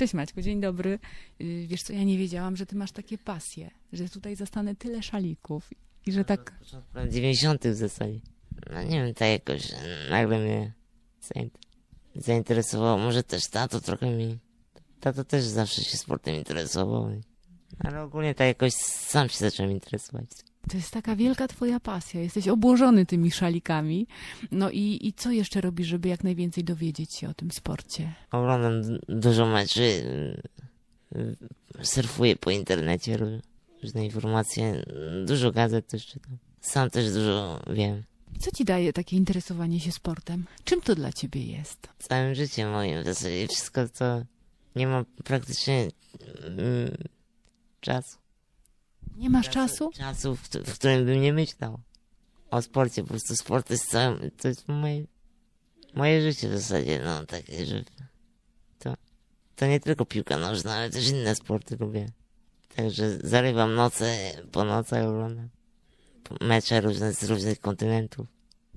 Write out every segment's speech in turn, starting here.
Cześć Maćku, dzień dobry. Y, Wiesz co, ja nie wiedziałam, że ty masz takie pasje, że tutaj zastanę tyle szalików i że tak... lat 90. w zasadzie. No nie wiem, tak jakoś nagle mnie zain- zainteresowało. Może też tato trochę mi... Tato też zawsze się sportem interesował. Ale ogólnie tak jakoś sam się zacząłem interesować. To jest taka wielka twoja pasja, jesteś obłożony tymi szalikami. No i, i co jeszcze robisz, żeby jak najwięcej dowiedzieć się o tym sporcie? Oglądam dużo meczy, y, surfuję po internecie, ró- różne informacje, dużo gazet też czytam. Sam też dużo wiem. Co ci daje takie interesowanie się sportem? Czym to dla ciebie jest? Całym życiem moim w zasadzie wszystko to nie mam praktycznie mm, czasu. Nie masz czasu? Czasu, w, w którym bym nie myślał o sporcie. Po prostu sport jest całe, to jest moje, moje życie w zasadzie, no takie, że to, to nie tylko piłka nożna, ale też inne sporty lubię. Także zarywam noce po nocach, oglądam mecze różne z różnych kontynentów.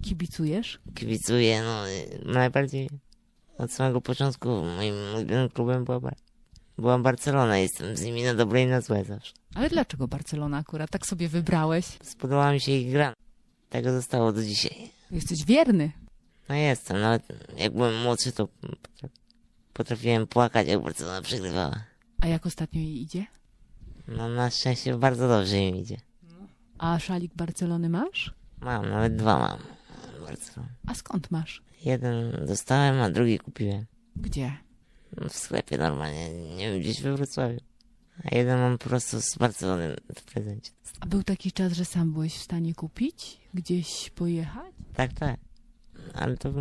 Kibicujesz? Kibicuję, no najbardziej od samego początku moim ulubionym klubem była, była Barcelona. Jestem z nimi na dobre i na złe zawsze. Ale dlaczego Barcelona akurat tak sobie wybrałeś? Spodobała mi się ich gra. Tego zostało do dzisiaj. Jesteś wierny. No jestem, nawet jak byłem młodszy, to potra- potrafiłem płakać, jak Barcelona przegrywała. A jak ostatnio jej idzie? No na szczęście bardzo dobrze im idzie. A szalik Barcelony masz? Mam, nawet dwa mam. Barcelona. A skąd masz? Jeden dostałem, a drugi kupiłem. Gdzie? No, w sklepie normalnie, nie wiem, gdzieś we Wrocławiu. A jeden mam po prostu z Barcelony w prezencie. A był taki czas, że sam byłeś w stanie kupić? Gdzieś pojechać? Tak, tak. Ale to,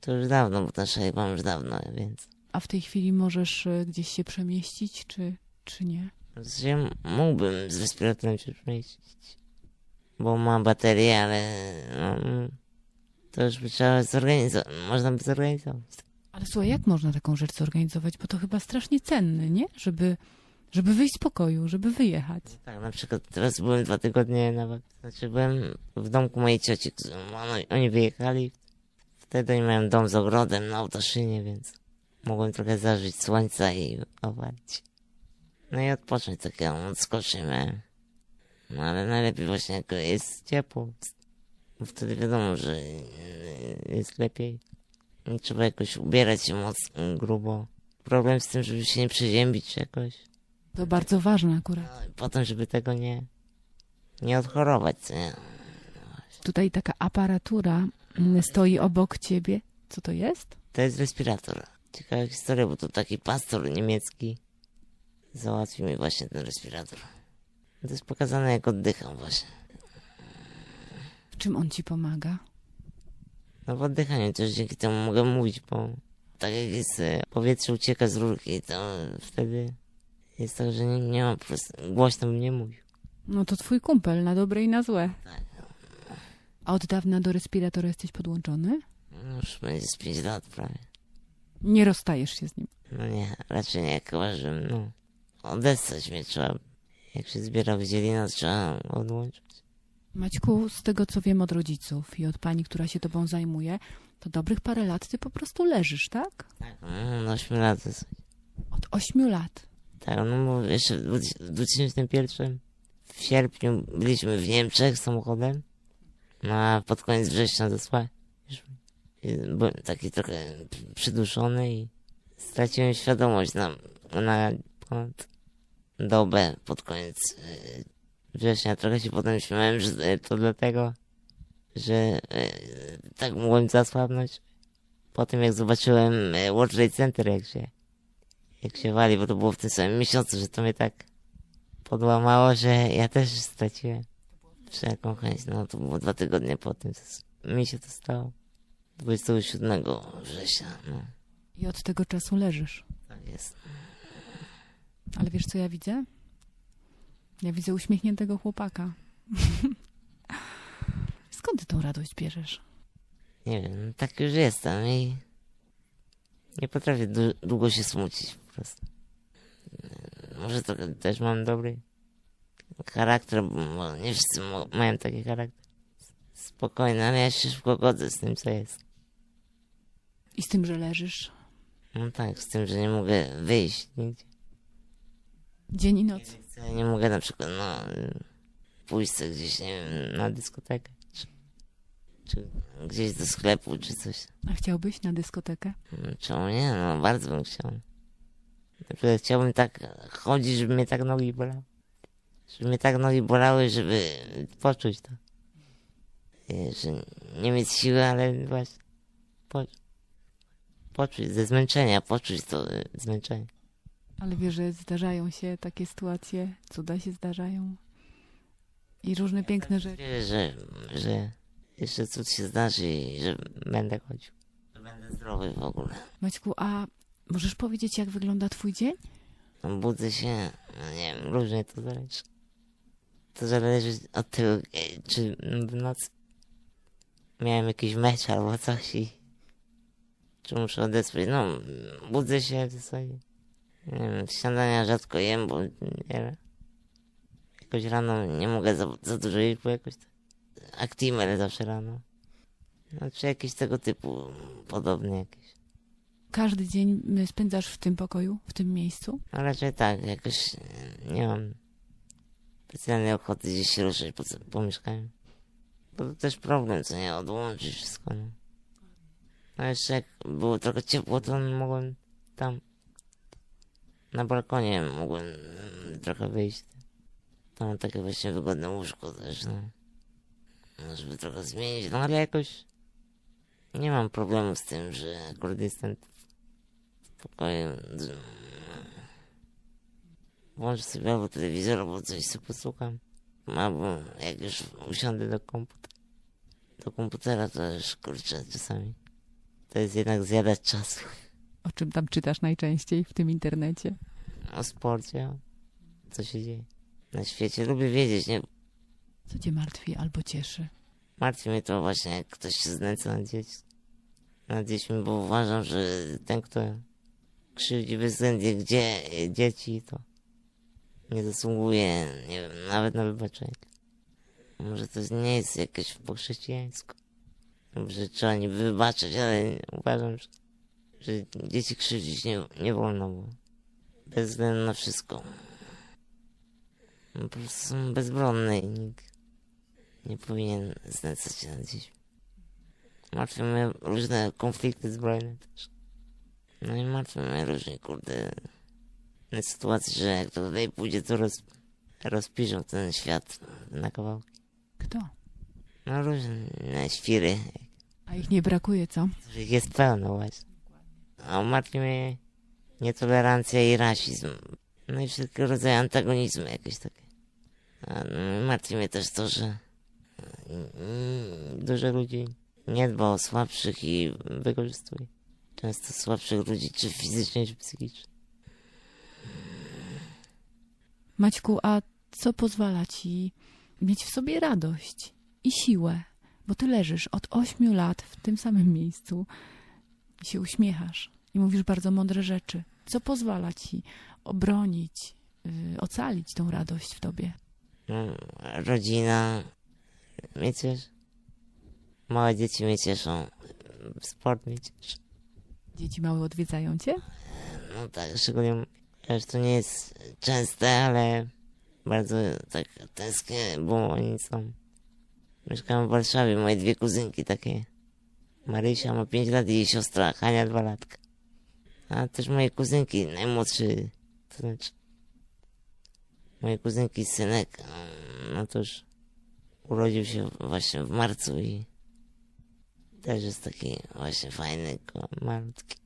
to już dawno, bo ten szalik mam już dawno, więc... A w tej chwili możesz e, gdzieś się przemieścić, czy, czy nie? Zasadzie mógłbym z respiratorem się przemieścić. Bo ma baterię, ale... No, to już by trzeba zorganizować. Można by zorganizować. Ale słuchaj, jak można taką rzecz zorganizować? Bo to chyba strasznie cenne, nie? Żeby, żeby wyjść z pokoju, żeby wyjechać. Tak, na przykład teraz byłem dwa tygodnie na wak- Znaczy byłem w domku mojej cioci. Oni, oni wyjechali. Wtedy oni mają dom z ogrodem na Autoszynie, więc mogłem trochę zażyć słońca i owalić. No i odpocząć takiego odskoczymy. No ale najlepiej właśnie jak jest ciepło. Bo wtedy wiadomo, że jest lepiej. Nie trzeba jakoś ubierać się mocno, grubo. Problem z tym, żeby się nie przeziębić jakoś. To bardzo ważne akurat. I potem, żeby tego nie, nie odchorować, nie? Tutaj taka aparatura mm, stoi obok ciebie. Co to jest? To jest respirator. Ciekawa historia, bo to taki pastor niemiecki załatwił mi właśnie ten respirator. To jest pokazane, jak oddycham właśnie. W czym on ci pomaga? No w oddychaniu też dzięki temu mogę mówić, bo tak jak jest e, powietrze ucieka z rurki, to wtedy jest tak, że nie, nie ma po prostu, głośno bym nie mówił. No to twój kumpel, na dobre i na złe. Tak. A od dawna do respiratora jesteś podłączony? No już będzie z 5 lat prawie. Nie rozstajesz się z nim. No nie, raczej nie, chyba że no, odessać mnie trzeba. Jak się zbiera wydzielina, to trzeba odłączyć. Maćku, z tego co wiem od rodziców i od pani, która się tobą zajmuje, to dobrych parę lat ty po prostu leżysz, tak? Tak, no, no 8 lat to. Od ośmiu lat. Tak, no bo jeszcze w 2000 w 2001 w sierpniu byliśmy w Niemczech samochodem, no a pod koniec września już byłem taki trochę przyduszony i straciłem świadomość na, na ponad dobę pod koniec e, września. Trochę się potem śmiałem, że to dlatego, że e, tak mogłem zasłabnąć. Po tym jak zobaczyłem e, World Trade Center, jak się jak się wali, bo to było w tym samym miesiącu, że to mnie tak podłamało, że ja też straciłem wszelką chęć. No to było dwa tygodnie po tym. co Mi się to stało. 27 września, no. I od tego czasu leżysz. Tak jest. Ale wiesz co ja widzę? Ja widzę uśmiechniętego chłopaka. Skąd ty tą radość bierzesz? Nie wiem, no tak już jestem i nie potrafię długo się smucić po prostu. Może trochę też mam dobry charakter, bo nie wszyscy mają taki charakter. Spokojny, ale ja się szybko godzę z tym, co jest. I z tym, że leżysz? No tak, z tym, że nie mogę wyjść nigdzie. Dzień i noc. Chcę, nie mogę na przykład, no, pójść sobie gdzieś, nie wiem, na dyskotekę. Czy, czy gdzieś do sklepu, czy coś. A chciałbyś na dyskotekę? Czemu nie? No, bardzo bym chciał. Chciałbym tak chodzić, żeby mnie tak nogi bolały. Żeby mnie tak nogi bolały, żeby poczuć to. Że nie mieć siły, ale właśnie po, poczuć ze zmęczenia, poczuć to zmęczenie. Ale wiesz, że zdarzają się takie sytuacje, cuda się zdarzają. I różne piękne rzeczy. Wierzę, że, że jeszcze cud się zdarzy i że będę chodził. Że będę zdrowy w ogóle. Maćku, a możesz powiedzieć, jak wygląda twój dzień? Budzę się, no nie wiem, różnie to zależy. To zależy od tego, czy w nocy miałem jakiś mecz albo coś i czy muszę odespać. No, budzę się w zasadzie. Nie wiem, śniadania rzadko jem, bo nie wiem. Jakoś rano nie mogę za, za dużo jeść, bo jakoś tak Actimel zawsze rano. No, czy jakieś tego typu podobne jakieś. Każdy dzień y, spędzasz w tym pokoju, w tym miejscu? No raczej tak, jakoś e, nie mam specjalnej ochoty gdzieś się ruszać po, po mieszkaniu. Bo to też problem, co nie, odłączyć wszystko, no. No jeszcze jak było trochę ciepło, to mogłem tam na balkonie mogłem mm, trochę wyjść. Tam mam takie właśnie wygodne łóżko też, no. No, żeby trochę zmienić, no ale jakoś nie mam problemu z tym, że akurat jestem w pokoju. d- Włączę sobie albo telewizor, albo coś sobie posłucham. Albo jak już usiądę do komputera, do komputera, to już kurczę czasami. To jest jednak zjadać czasu. O czym tam czytasz najczęściej w tym internecie? O sporcie, co się dzieje na świecie. Lubię wiedzieć, nie? Co cię martwi albo cieszy? Martwi mnie to właśnie, jak ktoś się znęca nad dziećmi. Nad dziećmi, bo uważam, że ten, kto krzywdzi bezwzględnie gdzie dzieci, to nie zasługuje, nie wiem, nawet na wybaczenie. Może to nie jest jakieś po chrześcijańsku. Że trzeba niby wybaczyć, ale uważam, że, że dzieci krzywdzić nie, nie wolno, bo bez względu na wszystko. No, po prostu są bezbronne i nikt nie powinien znęcać się nad dziećmi. Martwią mnie różne konflikty zbrojne też. No i martwią mnie różne, kurde, sytuacje, że jak to tutaj pójdzie, to roz, rozpiszą ten świat na kawałki. Kto? No różne świry, A ich nie brakuje, co? których jest pełno właśnie. A martwi mnie nietolerancja i rasizm. No i wszelkiego rodzaju antagonizmy jakieś takie. A no, martwi mnie też to, że mm, dużo ludzi nie dba o słabszych i wykorzystuje. Często słabszych ludzi, czy fizycznie, czy psychicznie. Maćku, a co pozwala ci mieć w sobie radość i siłę? Bo ty leżysz od ośmiu lat w tym samym miejscu i się uśmiechasz i mówisz bardzo mądre rzeczy. Co pozwala ci obronić, yy, ocalić tą radość w tobie? No, rodzina mnie cieszy. Małe dzieci mnie cieszą. Sport mnie cieszy. Dzieci małe odwiedzają cię? No tak, szczególnie, że to nie jest częste, ale bardzo tak tęsknię, bo oni są. Mieszkam w Warszawie, moje dwie kuzynki takie. Marysia ma 5 lat i jej siostra Hania 2 latka. A też moje kuzynki, najmłodszy, to znaczy moje kuzynki synek, um, no to już urodził się właśnie w marcu i też jest taki właśnie fajny, malutki.